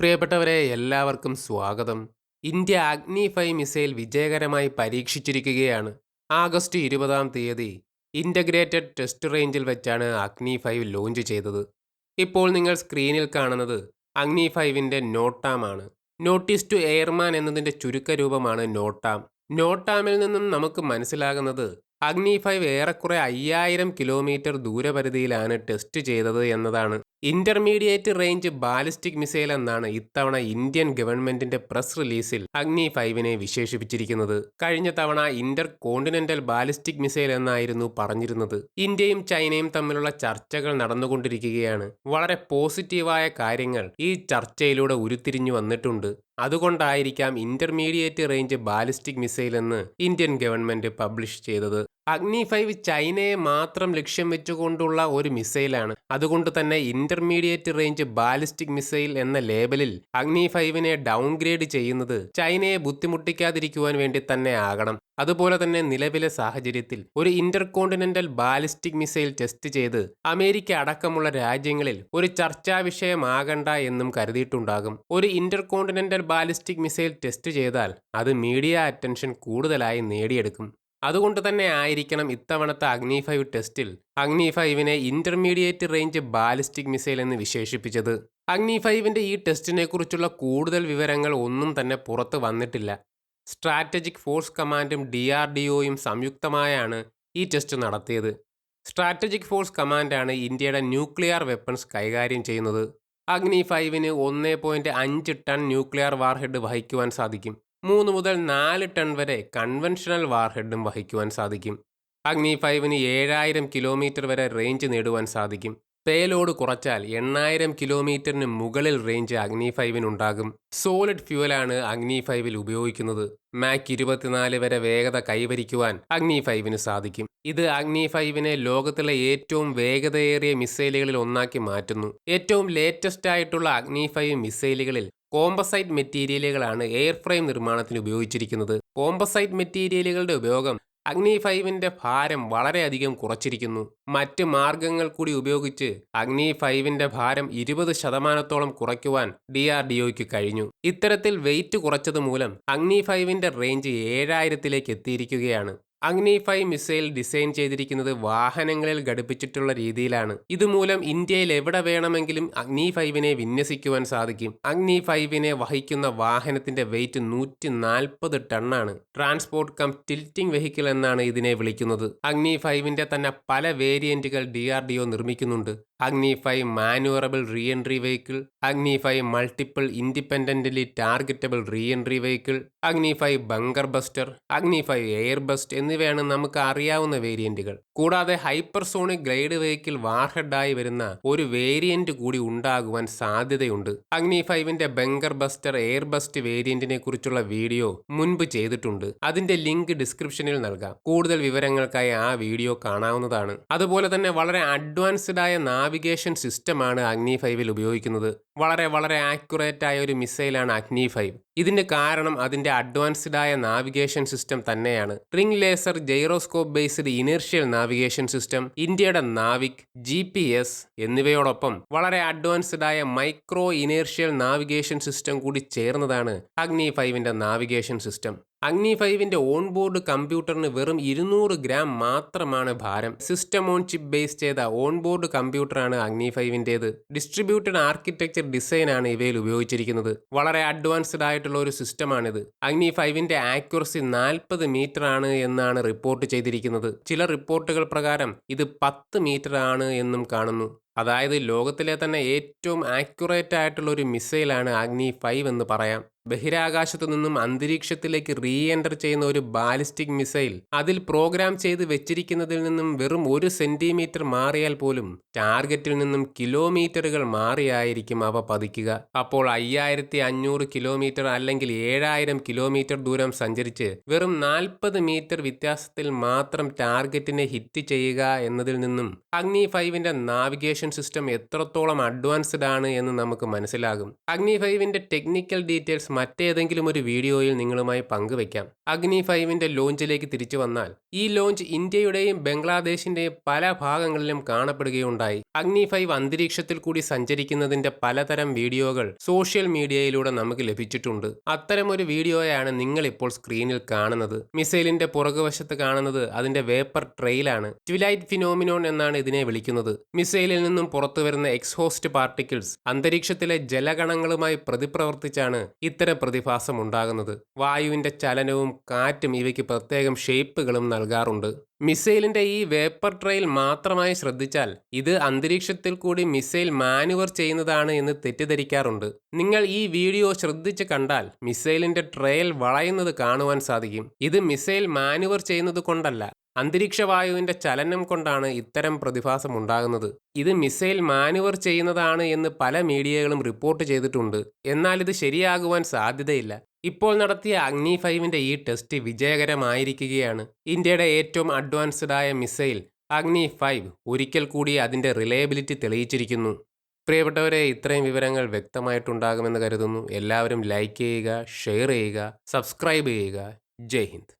പ്രിയപ്പെട്ടവരെ എല്ലാവർക്കും സ്വാഗതം. ഇന്ത്യ അഗ്നി ഫൈവ് മിസൈൽ വിജയകരമായി പരീക്ഷിച്ചിരിക്കുകയാണ്. ആഗസ്റ്റ് ഇരുപതാം തീയതി ഇന്റഗ്രേറ്റഡ് ടെസ്റ്റ് റേഞ്ചിൽ വെച്ചാണ് അഗ്നി ഫൈവ് ലോഞ്ച് ചെയ്തത്. ഇപ്പോൾ നിങ്ങൾ സ്ക്രീനിൽ കാണുന്നത് അഗ്നി ഫൈവിന്റെ നോട്ടാമാണ് നോട്ടീസ് ടു എയർമാൻ എന്നതിന്റെ ചുരുക്കരൂപമാണ് നോട്ടാം. നോട്ടാമിൽ നിന്നും നമുക്ക് മനസ്സിലാകുന്നത് അഗ്നി ഫൈവ് ഏറെക്കുറെ അയ്യായിരം കിലോമീറ്റർ ദൂരപരിധിയിലാണ് ടെസ്റ്റ് ചെയ്തത് എന്നതാണ്. ഇന്റർമീഡിയറ്റ് റേഞ്ച് ബാലിസ്റ്റിക് മിസൈൽ എന്നാണ് ഇത്തവണ ഇന്ത്യൻ ഗവൺമെന്റിന്റെ പ്രസ് റിലീസിൽ അഗ്നി ഫൈവിനെ വിശേഷിപ്പിച്ചിരിക്കുന്നത്. കഴിഞ്ഞ തവണ ഇന്റർ കോണ്ടിനെന്റൽ ബാലിസ്റ്റിക് മിസൈൽ എന്നായിരുന്നു പറഞ്ഞിരുന്നത്. ഇന്ത്യയും ചൈനയും തമ്മിലുള്ള ചർച്ചകൾ നടന്നുകൊണ്ടിരിക്കുകയാണ്. വളരെ പോസിറ്റീവായ കാര്യങ്ങൾ ഈ ചർച്ചയിലൂടെ ഉരുത്തിരിഞ്ഞു വന്നിട്ടുണ്ട്. അതുകൊണ്ടായിരിക്കാം ഇന്റർമീഡിയറ്റ് റേഞ്ച് ബാലിസ്റ്റിക് മിസൈൽ എന്ന് ഇന്ത്യൻ ഗവൺമെന്റ് പബ്ലിഷ് ചെയ്തത്. അഗ്നി ഫൈവ് ചൈനയെ മാത്രം ലക്ഷ്യം വെച്ചുകൊണ്ടുള്ള ഒരു മിസൈലാണ്. അതുകൊണ്ട് തന്നെ ഇന്റർമീഡിയറ്റ് റേഞ്ച് ബാലിസ്റ്റിക് മിസൈൽ എന്ന ലേബലിൽ അഗ്നി ഫൈവിനെ ഡൗൺഗ്രേഡ് ചെയ്യുന്നത് ചൈനയെ ബുദ്ധിമുട്ടിക്കാതിരിക്കുവാൻ വേണ്ടി തന്നെ ആകണം. അതുപോലെ തന്നെ നിലവിലെ സാഹചര്യത്തിൽ ഒരു ഇന്റർകോണ്ടിനെന്റൽ ബാലിസ്റ്റിക് മിസൈൽ ടെസ്റ്റ് ചെയ്ത് അമേരിക്ക അടക്കമുള്ള രാജ്യങ്ങളിൽ ഒരു ചർച്ചാ വിഷയമാകണ്ട എന്നും കരുതിയിട്ടുണ്ടാകും. ഒരു ഇന്റർകോണ്ടിനെന്റൽ ബാലിസ്റ്റിക് മിസൈൽ ടെസ്റ്റ് ചെയ്താൽ അത് മീഡിയ അറ്റൻഷൻ കൂടുതലായി നേടിയെടുക്കും. അതുകൊണ്ട് തന്നെ ആയിരിക്കണം ഇത്തവണത്തെ അഗ്നി ഫൈവ് ടെസ്റ്റിൽ അഗ്നി ഫൈവിനെ ഇന്റർമീഡിയറ്റ് റേഞ്ച് ബാലിസ്റ്റിക് മിസൈൽ എന്ന് വിശേഷിപ്പിച്ചത്. അഗ്നി ഫൈവിന്റെ ഈ ടെസ്റ്റിനെ കുറിച്ചുള്ള കൂടുതൽ വിവരങ്ങൾ ഒന്നും തന്നെ പുറത്ത് വന്നിട്ടില്ല. സ്ട്രാറ്റജിക് ഫോഴ്സ് കമാൻഡും ഡി ആർ ഡി ഒയും സംയുക്തമായാണ് ഈ ടെസ്റ്റ് നടത്തിയത്. സ്ട്രാറ്റജിക് ഫോഴ്സ് കമാൻഡാണ് ഇന്ത്യയുടെ ന്യൂക്ലിയർ വെപ്പൺസ് കൈകാര്യം ചെയ്യുന്നത്. അഗ്നി ഫൈവിന് ഒന്ന് പോയിന്റ് അഞ്ച് ടൺ ന്യൂക്ലിയർ വാർഹെഡ് വഹിക്കുവാൻ സാധിക്കും. മൂന്ന് മുതൽ നാല് ടൺ വരെ കൺവെൻഷണൽ വാർഹെഡും വഹിക്കുവാൻ സാധിക്കും. അഗ്നി ഫൈവിന് ഏഴായിരം കിലോമീറ്റർ വരെ റേഞ്ച് നേടുവാൻ സാധിക്കും. പേലോഡ് കുറച്ചാൽ എണ്ണായിരം കിലോമീറ്ററിന് മുകളിൽ റേഞ്ച് അഗ്നി ഫൈവിനുണ്ടാകും സോളിഡ് ഫ്യൂവലാണ് അഗ്നി ഫൈവിൽ ഉപയോഗിക്കുന്നത്. മാക് ഇരുപത്തിനാല് വരെ വേഗത കൈവരിക്കുവാൻ അഗ്നി ഫൈവിന് സാധിക്കും. ഇത് അഗ്നി ഫൈവിനെ ലോകത്തിലെ ഏറ്റവും വേഗതയേറിയ മിസൈലുകളിൽ ഒന്നാക്കി മാറ്റുന്നു. ഏറ്റവും ലേറ്റസ്റ്റ് ആയിട്ടുള്ള അഗ്നി ഫൈവ് മിസൈലുകളിൽ കോമ്പസൈറ്റ് മെറ്റീരിയലുകളാണ് എയർ ഫ്രെയിം നിർമ്മാണത്തിന് ഉപയോഗിച്ചിരിക്കുന്നത്. കോമ്പസൈറ്റ് മെറ്റീരിയലുകളുടെ ഉപയോഗം അഗ്നി ഫൈവിന്റെ ഭാരം വളരെയധികം കുറച്ചിരിക്കുന്നു. മറ്റ് മാർഗങ്ങൾ കൂടി ഉപയോഗിച്ച് അഗ്നി ഫൈവിന്റെ ഭാരം ഇരുപത് ശതമാനത്തോളം കുറയ്ക്കുവാൻ ഡി ആർ ഡി ഒക്ക് കഴിഞ്ഞു. ഇത്തരത്തിൽ വെയിറ്റ് കുറച്ചത് മൂലം അഗ്നി ഫൈവിന്റെ റേഞ്ച് ഏഴായിരത്തിലേക്ക് എത്തിയിരിക്കുകയാണ്. അഗ്നി ഫൈവ് മിസൈൽ ഡിസൈൻ ചെയ്തിരിക്കുന്നത് വാഹനങ്ങളിൽ ഘടിപ്പിച്ചിട്ടുള്ള രീതിയിലാണ്. ഇതുമൂലം ഇന്ത്യയിൽ എവിടെ വേണമെങ്കിലും അഗ്നി ഫൈവിനെ വിന്യസിക്കുവാൻ സാധിക്കും. അഗ്നി ഫൈവിനെ വഹിക്കുന്ന വാഹനത്തിന്റെ വെയിറ്റ് നൂറ്റി നാൽപ്പത് ടണ്ണാണ്. ട്രാൻസ്പോർട്ട് കം ടിൽറ്റിംഗ് വെഹിക്കിൾ എന്നാണ് ഇതിനെ വിളിക്കുന്നത്. അഗ്നി ഫൈവിന്റെ തന്നെ പല വേരിയന്റുകൾ D R D O നിർമ്മിക്കുന്നുണ്ട്. Agni five manoeuvrable re entry vehicle Agni five multiple independently targetable re entry vehicle Agni five bunker buster Agni five air burst എന്നിവയാണ് നമുക്ക് അറിയാവുന്ന വേരിയന്റുകൾ. കൂടാതെ ഹൈപ്പർസോണിക് ഗ്ലൈഡ് വെഹിക്കിൾ വാർഹെഡായി വരുന്ന ഒരു വേരിയന്റ് കൂടി ഉണ്ടാകുവാൻ സാധ്യതയുണ്ട്. അഗ്നി ഫൈവിന്റെ ബങ്കർ ബസ്റ്റർ എയർ ബസ്റ്റ് വേരിയന്റിനെ കുറിച്ചുള്ള വീഡിയോ മുൻപ് ചെയ്തിട്ടുണ്ട്. അതിന്റെ ലിങ്ക് ഡിസ്ക്രിപ്ഷനിൽ നൽകാം. കൂടുതൽ വിവരങ്ങൾക്കായി ആ വീഡിയോ കാണാവുന്നതാണ്. അതുപോലെ തന്നെ വളരെ അഡ്വാൻസ്ഡ് ആയ നാവിഗേഷൻ സിസ്റ്റമാണ് അഗ്നി ഫൈവിൽ ഉപയോഗിക്കുന്നത്. വളരെ വളരെ ആക്യുറേറ്റ് ആയ ഒരു മിസൈലാണ് അഗ്നി ഫൈവ് ഇതിന്റെ കാരണം അതിന്റെ അഡ്വാൻസ്ഡ് ആയ നാവിഗേഷൻ സിസ്റ്റം തന്നെയാണ്. Ring laser gyroscope based inertial navigation system ഇന്ത്യയുടെ നാവിക് ജി പി എസ് എന്നിവയോടൊപ്പം വളരെ അഡ്വാൻസ്ഡ് ആയ മൈക്രോ ഇനേർഷ്യൽ നാവിഗേഷൻ സിസ്റ്റം കൂടി ചേർന്നതാണ് അഗ്നി ഫൈവിന്റെ നാവിഗേഷൻ സിസ്റ്റം അഗ്നി ഫൈവിന്റെ ഓൺ ബോർഡ് കമ്പ്യൂട്ടറിന് വെറും ഇരുന്നൂറ് ഗ്രാം മാത്രമാണ് ഭാരം. സിസ്റ്റം ഓൺ ചിപ്പ് ബേസ് ചെയ്ത ഓൺ ബോർഡ് കമ്പ്യൂട്ടറാണ് അഗ്നി ഫൈവിന്റേത്. ഡിസ്ട്രിബ്യൂട്ടഡ് ആർക്കിടെക്ചർ ഡിസൈൻ ആണ് ഇവയിൽ ഉപയോഗിച്ചിരിക്കുന്നത്. വളരെ അഡ്വാൻസ്ഡ് ആയിട്ടുള്ള ഒരു സിസ്റ്റമാണിത് അഗ്നി ഫൈവിന്റെ ആക്യുറസി നാൽപ്പത് മീറ്റർ ആണ് എന്നാണ് റിപ്പോർട്ട് ചെയ്തിരിക്കുന്നത്. ചില റിപ്പോർട്ടുകൾ പ്രകാരം ഇത് പത്ത് മീറ്റർ ആണ് എന്നും കാണുന്നു. അതായത് ലോകത്തിലെ തന്നെ ഏറ്റവും ആക്യുറേറ്റ് ആയിട്ടുള്ള ഒരു മിസൈലാണ് അഗ്നി ഫൈവ് എന്ന് പറയാം. ബഹിരാകാശത്തു നിന്നും അന്തരീക്ഷത്തിലേക്ക് റീ എന്റർ ചെയ്യുന്ന ഒരു ബാലിസ്റ്റിക് മിസൈൽ അതിൽ പ്രോഗ്രാം ചെയ്ത് വെച്ചിരിക്കുന്നതിൽ നിന്നും വെറും ഒരു സെന്റിമീറ്റർ മാറിയാൽ പോലും ടാർഗറ്റിൽ നിന്നും കിലോമീറ്ററുകൾ മാറിയായിരിക്കും അവ പതിക്കുക. അപ്പോൾ അയ്യായിരത്തി അഞ്ഞൂറ് കിലോമീറ്റർ അല്ലെങ്കിൽ ഏഴായിരം കിലോമീറ്റർ ദൂരം സഞ്ചരിച്ച് വെറും നാൽപ്പത് മീറ്റർ വ്യത്യാസത്തിൽ മാത്രം ടാർഗറ്റിനെ ഹിറ്റ് ചെയ്യുക എന്നതിൽ നിന്നും അഗ്നി ഫൈവിന്റെ നാവിഗേഷൻ സിസ്റ്റം എത്രത്തോളം അഡ്വാൻസ്ഡ് ആണ് എന്ന് നമുക്ക് മനസ്സിലാകും. അഗ്നി ഫൈവിന്റെ ടെക്നിക്കൽ ഡീറ്റെയിൽസ് മറ്റേതെങ്കിലും ഒരു വീഡിയോയിൽ നിങ്ങളുമായി പങ്കുവയ്ക്കാം. അഗ്നി ഫൈവിന്റെ ലോഞ്ചിലേക്ക് തിരിച്ചു വന്നാൽ ഈ ലോഞ്ച് ഇന്ത്യയുടെയും ബംഗ്ലാദേശിന്റെയും പല ഭാഗങ്ങളിലും കാണപ്പെടുകയുണ്ടായി. അഗ്നി ഫൈവ് അന്തരീക്ഷത്തിൽ കൂടി സഞ്ചരിക്കുന്നതിന്റെ പലതരം വീഡിയോകൾ സോഷ്യൽ മീഡിയയിലൂടെ നമുക്ക് ലഭിച്ചിട്ടുണ്ട്. അത്തരമൊരു വീഡിയോയാണ് നിങ്ങൾ ഇപ്പോൾ സ്ക്രീനിൽ കാണുന്നത്. മിസൈലിന്റെ പുറകുവശത്ത് കാണുന്നത് അതിന്റെ വേപ്പർ ട്രെയിലാണ്. ട്വിലൈറ്റ് ഫിനോമിനോൺ എന്നാണ് ഇതിനെ വിളിക്കുന്നത്. മിസൈലിൽ നിന്നും പുറത്തു വരുന്ന എക്സ്ഹോസ്റ്റ് പാർട്ടിക്കിൾസ് അന്തരീക്ഷത്തിലെ ജലഗണങ്ങളുമായി പ്രതിപ്രവർത്തിച്ചാണ് ഇത്തരം പ്രതിഭാസം ഉണ്ടാകുന്നത് വായുവിന്റെ ചലനവും കാറ്റും ഇവയ്ക്ക് പ്രത്യേകം ഷേപ്പുകളും നൽകാറുണ്ട്. മിസൈലിന്റെ ഈ വേപ്പർ ട്രെയിൽ മാത്രമായി ശ്രദ്ധിച്ചാൽ ഇത് അന്തരീക്ഷത്തിൽ കൂടി മിസൈൽ മാനുവർ ചെയ്യുന്നതാണ് എന്ന് തെറ്റിദ്ധരിക്കാറുണ്ട്. നിങ്ങൾ ഈ വീഡിയോ ശ്രദ്ധിച്ച് കണ്ടാൽ മിസൈലിന്റെ ട്രെയിൽ വളയുന്നത് കാണുവാൻ സാധിക്കും. ഇത് മിസൈൽ മാനുവർ ചെയ്യുന്നത് കൊണ്ടല്ല അന്തരീക്ഷ വായുവിന്റെ ചലനം കൊണ്ടാണ് ഇത്തരം പ്രതിഭാസം ഉണ്ടാകുന്നത്. ഇത് മിസൈൽ മാനുവർ ചെയ്യുന്നതാണ് എന്ന് പല മീഡിയകളും റിപ്പോർട്ട് ചെയ്തിട്ടുണ്ട്. എന്നാൽ ഇത് ശരിയാകുവാൻ സാധ്യതയില്ല. ഇപ്പോൾ നടത്തിയ അഗ്നി ഫൈവിന്റെ ഈ ടെസ്റ്റ് വിജയകരമായിരിക്കുകയാണ്. ഇന്ത്യയുടെ ഏറ്റവും അഡ്വാൻസ്ഡ് ആയ മിസൈൽ അഗ്നി ഫൈവ് ഒരിക്കൽ കൂടി അതിന്റെ റിലയബിലിറ്റി തെളിയിച്ചിരിക്കുന്നു. പ്രിയപ്പെട്ടവരെ ഇത്രയും വിവരങ്ങൾ വ്യക്തമായിട്ടുണ്ടാകുമെന്ന് കരുതുന്നു. എല്ലാവരും ലൈക്ക് ചെയ്യുക ഷെയർ ചെയ്യുക സബ്സ്ക്രൈബ് ചെയ്യുക. ജയ് ഹിന്ദ്.